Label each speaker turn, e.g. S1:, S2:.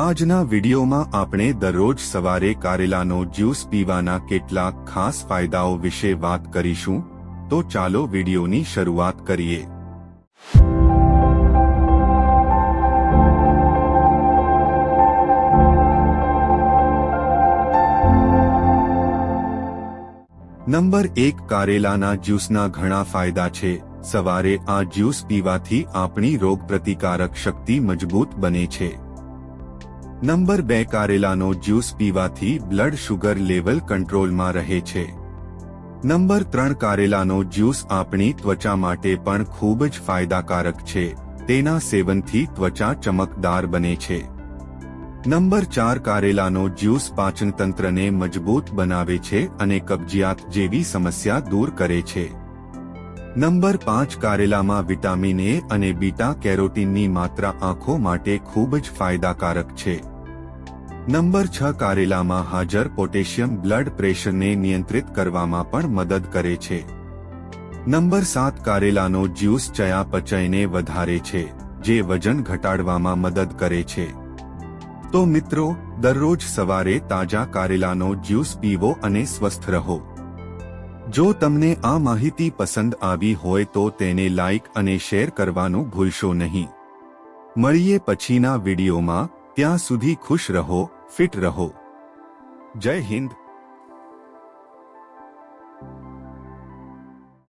S1: આજના વિડીયોમાં આપણે દરરોજ સવારે કારેલાનો જ્યુસ પીવાના કેટલાક ખાસ ફાયદાઓ વિશે વાત કરીશું, તો ચાલો વિડીયોની શરૂઆત કરીએ. નંબર એક કારેલાના જ્યુસના ઘણા ફાયદા છે. સવારે આ જ્યુસ પીવાથી આપણી રોગપ્રતિકારક શક્તિ મજબૂત બને છે. નંબર બે કારેલાનો જ્યુસ પીવાથી બ્લડ શુગર લેવલ કંટ્રોલમાં રહે છે. નંબર ત્રણ કારેલાનો જ્યુસ આપણી ત્વચા માટે પણ ખૂબ જ ફાયદાકારક છે. તેના સેવનથી ત્વચા ચમકદાર બને છે. નંબર ચાર કારેલાનો જ્યુસ પાચનતંત્રને મજબૂત બનાવે છે અને કબજિયાત જેવી સમસ્યા દૂર કરે છે. નંબર પાંચ કારેલામાં વિટામિન એ અને બીટા કેરોટીનની માત્રા આંખો માટે ખૂબ જ ફાયદાકારક છે. નંબર છ કારેલામાં હાજર પોટેશિયમ બ્લડ પ્રેશરને નિયંત્રિત કરવામાં પણ મદદ કરે છે. નંબર સાત કારેલાનો જ્યુસ ચયાપચયને વધારે છે, જે વજન ઘટાડવામાં મદદ કરે છે. તો મિત્રો, દરરોજ સવારે તાજા કારેલાનો જ્યુસ પીવો અને સ્વસ્થ રહો. જો તમને આ માહિતી પસંદ આવી હોય તો તેને લાઇક અને શેર કરવાનું ભૂલશો નહીં. મળીએ પછીના વિડીયોમાં. ત્યાં સુધી ખુશ રહો ફિટ રહો. જય હિન્દ.